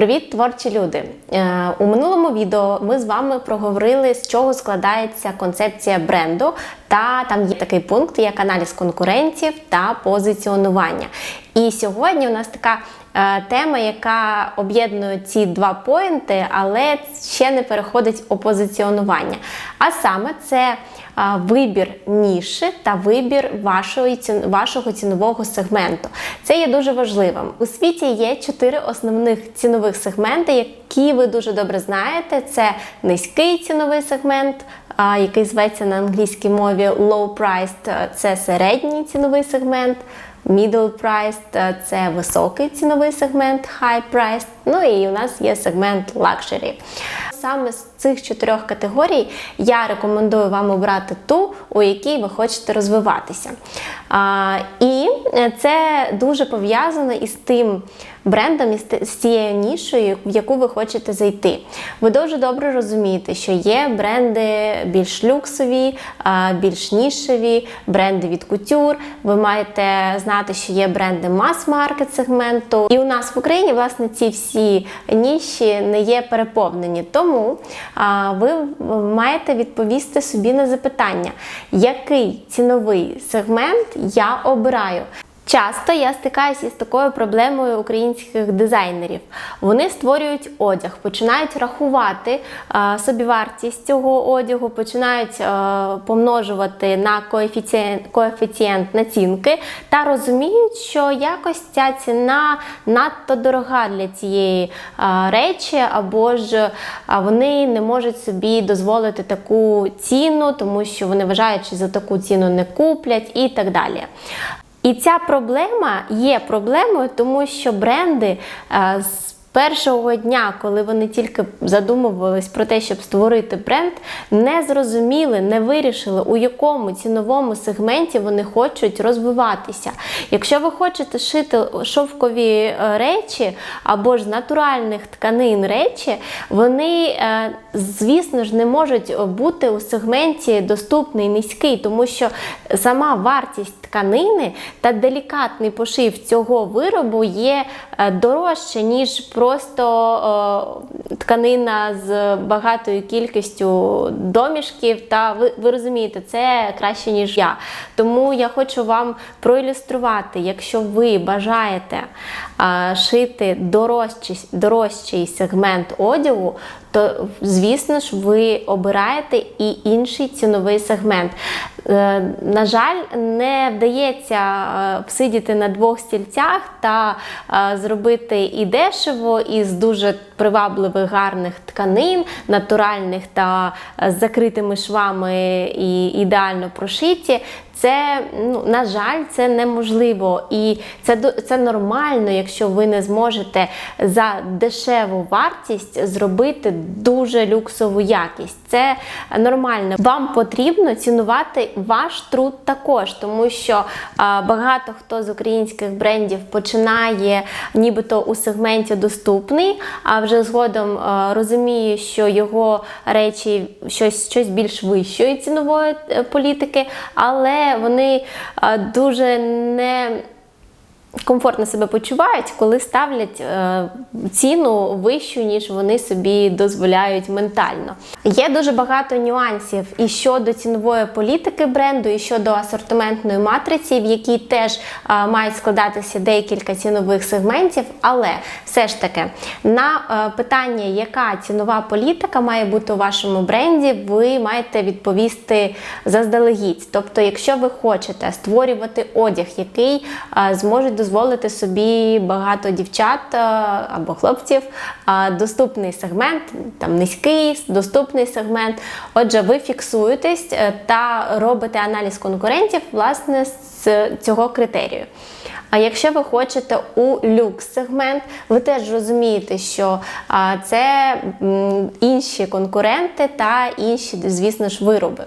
Привіт, творчі люди! Е, У минулому відео ми з вами проговорили, з чого складається концепція бренду, та там є такий пункт, як аналіз конкурентів та позиціонування. І сьогодні у нас така е, тема, яка об'єднує ці два поінти, але ще не переходить у позиціонування. А саме це вибір ніші та вибір вашої, вашого цінового сегменту. Це є дуже важливим. У світі є чотири основних цінових сегменти, які ви дуже добре знаєте. Це низький ціновий сегмент, який зветься на англійській мові low priced, це середній ціновий сегмент. Middle priced е, – це високий ціновий сегмент, high priced, ну і у нас є сегмент luxury. Саме з цих чотирьох категорій я рекомендую вам обрати ту, у якій ви хочете розвиватися. А, і це дуже пов'язано із тим брендом, із з цією нішою, в яку ви хочете зайти. Ви дуже добре розумієте, що є бренди більш люксові, більш нішеві, бренди від кутюр. Ви маєте знати, що є бренди мас-маркет сегменту. І у нас в Україні, власне, ці всі ніші не є переповнені. Тому ви маєте відповісти собі на запитання, який ціновий сегмент я обираю. Часто я стикаюся із такою проблемою українських дизайнерів. Вони створюють одяг, починають рахувати собівартість цього одягу, починають помножувати на коефіцієнт, коефіцієнт націнки та розуміють, що якось ця ціна надто дорога для цієї речі, або ж вони не можуть собі дозволити таку ціну, тому що вони вважають, що за таку ціну не куплять і так далі. І ця проблема є проблемою, тому що бренди е, з першого дня, коли вони тільки задумувались про те, щоб створити бренд, не зрозуміли, не вирішили, у якому ціновому сегменті вони хочуть розвиватися. Якщо ви хочете шити шовкові е, речі або ж натуральних тканин речі, вони, е, звісно ж, не можуть бути у сегменті доступний низький, тому що сама вартість тканини та делікатний пошив цього виробу є е, дорожче, ніж просто е, тканина з багатою кількістю домішків. Та ви, ви розумієте, це краще, ніж я. Тому я хочу вам проілюструвати, якщо ви бажаєте е, шити дорожчий, дорожчий сегмент одягу, то звісно ж ви обираєте і інший ціновий сегмент. Е, На жаль, не вдається сидіти всидіти на двох стільцях та е, зробити і дешево, і з дуже привабливих гарних тканин, натуральних та е, з закритими швами і ідеально прошиті. Це, ну, на жаль, це неможливо. І це, це нормально, якщо ви не зможете за дешеву вартість зробити дуже люксову якість. Це нормально. Вам потрібно цінувати ваш труд також, тому що а, багато хто з українських брендів починає нібито у сегменті доступний, а вже згодом а, розуміє, що його речі щось, щось більш вищої цінової е, політики, але вони дуже не комфортно себе почувають, коли ставлять е, ціну вищу, ніж вони собі дозволяють ментально. Є дуже багато нюансів і щодо цінової політики бренду, і щодо асортиментної матриці, в якій теж е, мають складатися декілька цінових сегментів. Але все ж таки на е, питання, яка цінова політика має бути у вашому бренді, ви маєте відповісти заздалегідь. Тобто, якщо ви хочете створювати одяг, який зможуть дозволити собі багато дівчат е, або хлопців, доступний сегмент, там низький, доступний сегмент. Отже, ви фіксуєтесь е, та робите аналіз конкурентів власне з цього критерію. А якщо ви хочете у люкс-сегмент, ви теж розумієте, що це інші конкуренти та інші, звісно ж, вироби.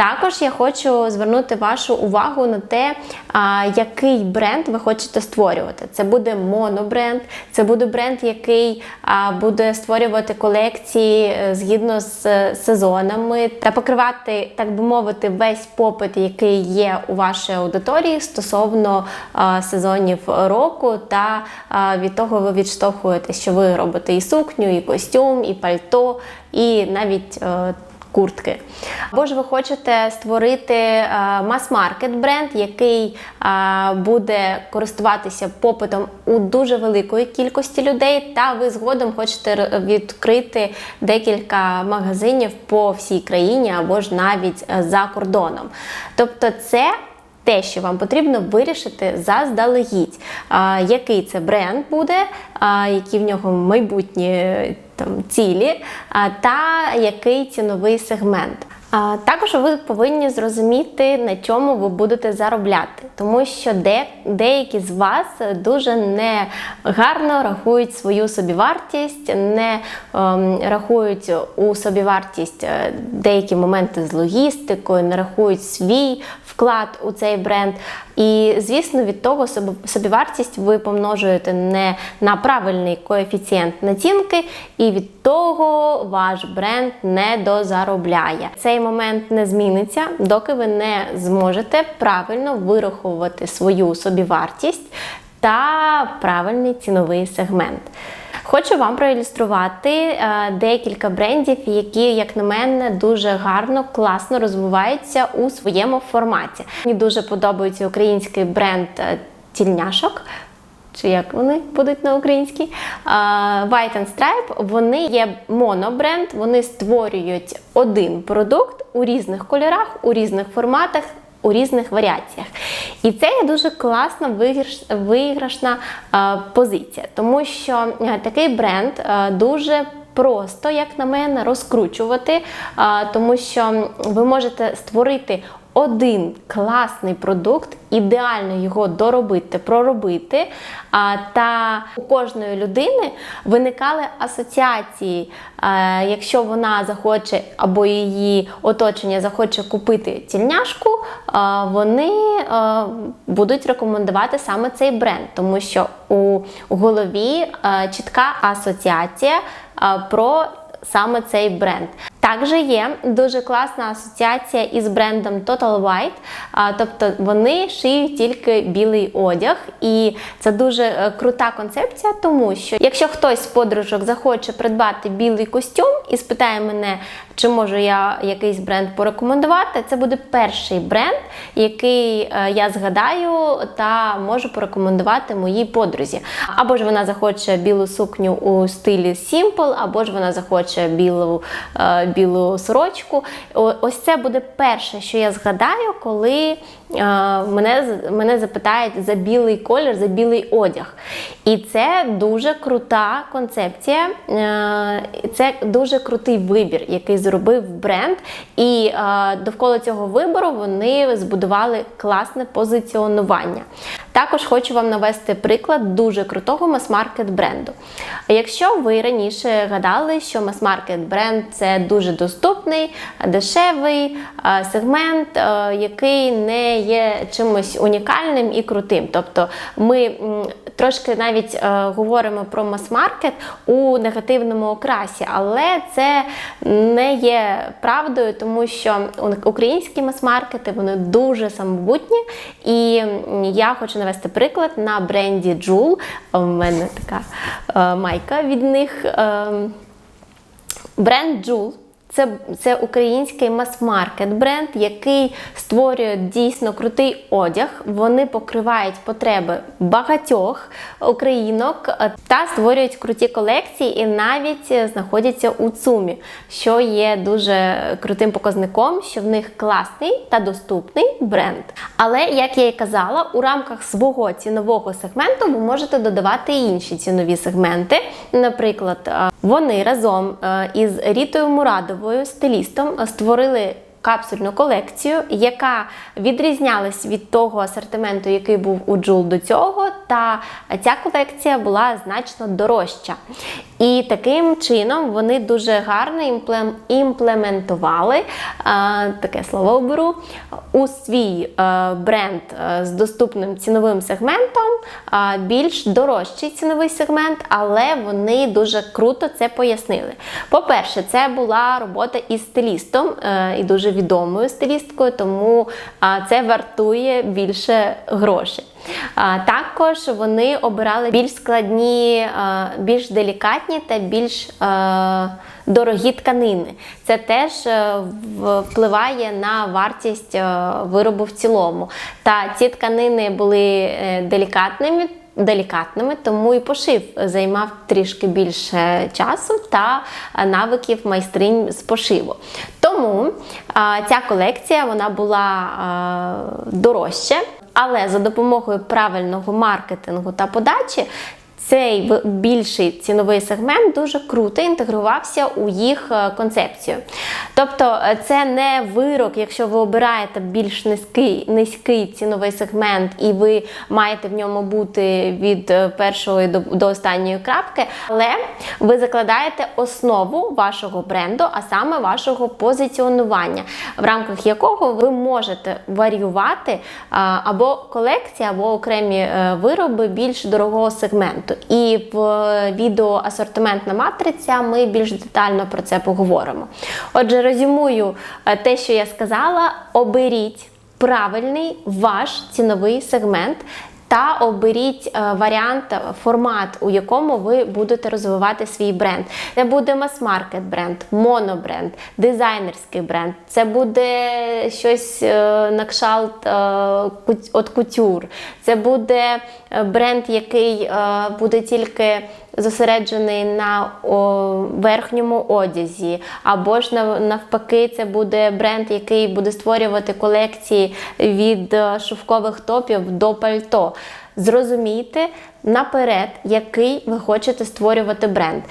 Також я хочу звернути вашу увагу на те, який бренд ви хочете створювати. Це буде монобренд, це буде бренд, який буде створювати колекції е, згідно з е, сезонами та покривати, так би мовити, весь попит, який є у вашій аудиторії стосовно сезонів року, та від того ви відштовхуєте, що ви робите і сукню, і костюм, і пальто, і навіть. е, Куртки. Або ж ви хочете створити е, мас-маркет бренд, який е, буде користуватися попитом у дуже великої кількості людей, та ви згодом хочете відкрити декілька магазинів по всій країні або ж навіть е, за кордоном. Тобто, це те, що вам потрібно вирішити заздалегідь, який це бренд буде, які в нього майбутні там, цілі, та який ціновий сегмент. Також ви повинні зрозуміти, на чому ви будете заробляти, тому що де, деякі з вас дуже негарно рахують свою собівартість, не ем, рахують у собівартість е, деякі моменти з логістикою, не рахують свій вклад у цей бренд. І, звісно, від того собівартість ви помножуєте не на правильний коефіцієнт націнки, і від того ваш бренд не дозаробляє. Цей момент не зміниться, доки ви не зможете правильно вираховувати свою собівартість та правильний ціновий сегмент. Хочу вам проілюструвати е, декілька брендів, які, як на мене, дуже гарно, класно розвиваються у своєму форматі. Мені дуже подобається український бренд е, тільняшок. Чи як вони будуть на українській? А, White and Stripe, вони є монобренд, вони створюють один продукт у різних кольорах, у різних форматах, у різних варіаціях. І це є дуже класна виграшна позиція, тому що е, такий бренд е, дуже просто, як на мене, розкручувати, тому що ви можете створити один класний продукт, ідеально його доробити, проробити. А, та у кожної людини виникали асоціації. Якщо вона захоче або її оточення захоче купити тільняшку, вони будуть рекомендувати саме цей бренд, тому що у голові чітка асоціація про саме цей бренд. Також є дуже класна асоціація із брендом Total White, тобто вони шиють тільки білий одяг, і це дуже е, крута концепція, тому що якщо хтось з подружок захоче придбати білий костюм і спитає мене, чи можу я якийсь бренд порекомендувати, це буде перший бренд, який е, я згадаю та можу порекомендувати моїй подрузі. Або ж вона захоче білу сукню у стилі Simple, або ж вона захоче білу, е, білу сорочку. Ось це буде перше, що я згадаю, коли мене, мене запитають за білий колір, за білий одяг. І це дуже крута концепція, е, це дуже крутий вибір, який зробив бренд. І довкола цього вибору вони збудували класне позиціонування. Також хочу вам навести приклад дуже крутого мас-маркет бренду. Якщо ви раніше гадали, що мас-маркет бренд це дуже доступний, дешевий сегмент, який не є чимось унікальним і крутим. Тобто ми трошки навіть е, говоримо про мас-маркет у негативному окрасі, але це не є правдою, тому що українські мас-маркети вони дуже самобутні. І я хочу навести приклад на бренді Joule. У мене така е, майка від них. ем, Бренд Joule це, це український мас-маркет бренд, який створює дійсно крутий одяг. Вони покривають потреби багатьох українок е, та створюють круті колекції і навіть е, знаходяться у ЦУМі, що є дуже крутим показником, що в них класний та доступний бренд. Але, як я і казала, у рамках свого цінового сегменту ви можете додавати і інші цінові сегменти. Наприклад, е, вони разом із Рітою Мурадовою, стилістом, е, створили капсульну колекцію, яка відрізнялась від того асортименту, який був у Джул до цього, та ця колекція була значно дорожча. І таким чином вони дуже гарно імплементували а, таке слово оберу у свій е, бренд е, з доступним ціновим сегментом, а, більш дорожчий ціновий сегмент, але вони дуже круто це пояснили. По-перше, це була робота із стилістом е, і дуже відомою стилісткою, тому це вартує більше грошей. Також вони обирали більш складні, більш делікатні та більш дорогі тканини. Це теж е, впливає на вартість е, виробу в цілому. Та ці тканини були е, делікатними. Делікатними, тому і пошив займав трішки більше часу та навиків майстринь з пошиву. Тому ця колекція вона була а, дорожча, але за допомогою правильного маркетингу та подачі цей більший ціновий сегмент дуже круто інтегрувався у їх е, концепцію. Тобто е, це не вирок, якщо ви обираєте більш низький, низький ціновий сегмент і ви маєте в ньому бути від е, першої до, до останньої крапки, але ви закладаєте основу вашого бренду, а саме вашого позиціонування, в рамках якого ви можете варіювати або колекції, або окремі вироби більш дорогого сегменту. І в е, відео асортиментна матриця ми більш детально про це поговоримо. Отже, резюмую е, те, що я сказала: оберіть правильний ваш ціновий сегмент. Та оберіть е, варіант, е, формат, у якому ви будете розвивати свій бренд. Це буде мас-маркет бренд, монобренд, дизайнерський бренд. Це буде щось е, на кшалт от кутюр. Це буде бренд, який буде тільки зосереджений на о, верхньому одязі, або ж навпаки, це буде бренд, який буде створювати колекції від е, шовкових топів до пальто. Зрозумійте наперед, який ви хочете створювати бренд.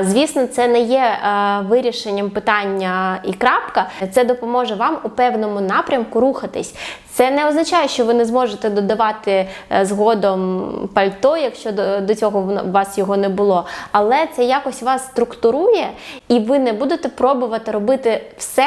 Звісно, це не є вирішенням питання і крапка. Це допоможе вам у певному напрямку рухатись. Це не означає, що ви не зможете додавати е, згодом пальто, якщо до, цього у вас його не було. Але це якось вас структурує, і ви не будете пробувати робити все.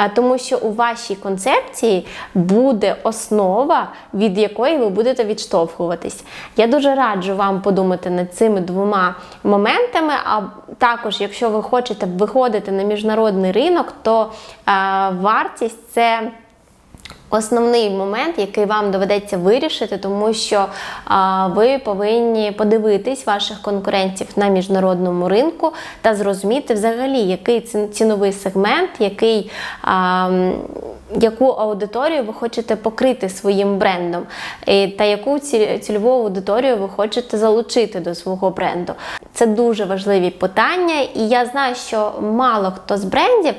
А тому, що у вашій концепції буде основа, від якої ви будете відштовхуватись. Я дуже раджу вам подумати над цими двома моментами. А також, якщо ви хочете виходити на міжнародний ринок, то е, вартість це. Основний момент, який вам доведеться вирішити, тому що а, ви повинні подивитись ваших конкурентів на міжнародному ринку та зрозуміти взагалі, який ціновий сегмент, який, а, яку аудиторію ви хочете покрити своїм брендом, та яку цільову аудиторію ви хочете залучити до свого бренду. Це дуже важливі питання, і я знаю, що мало хто з брендів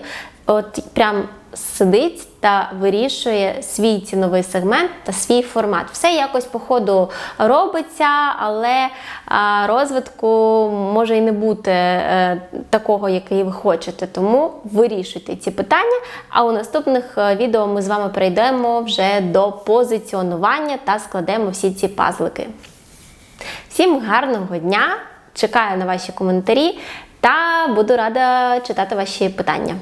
от прям сидить та вирішує свій ціновий сегмент та свій формат. Все якось по ходу робиться, але розвитку може і не бути е, такого, який ви хочете. Тому вирішуйте ці питання. А у наступних е, відео ми з вами перейдемо вже до позиціонування та складемо всі ці пазлики. Всім гарного дня! Чекаю на ваші коментарі та буду рада читати ваші питання.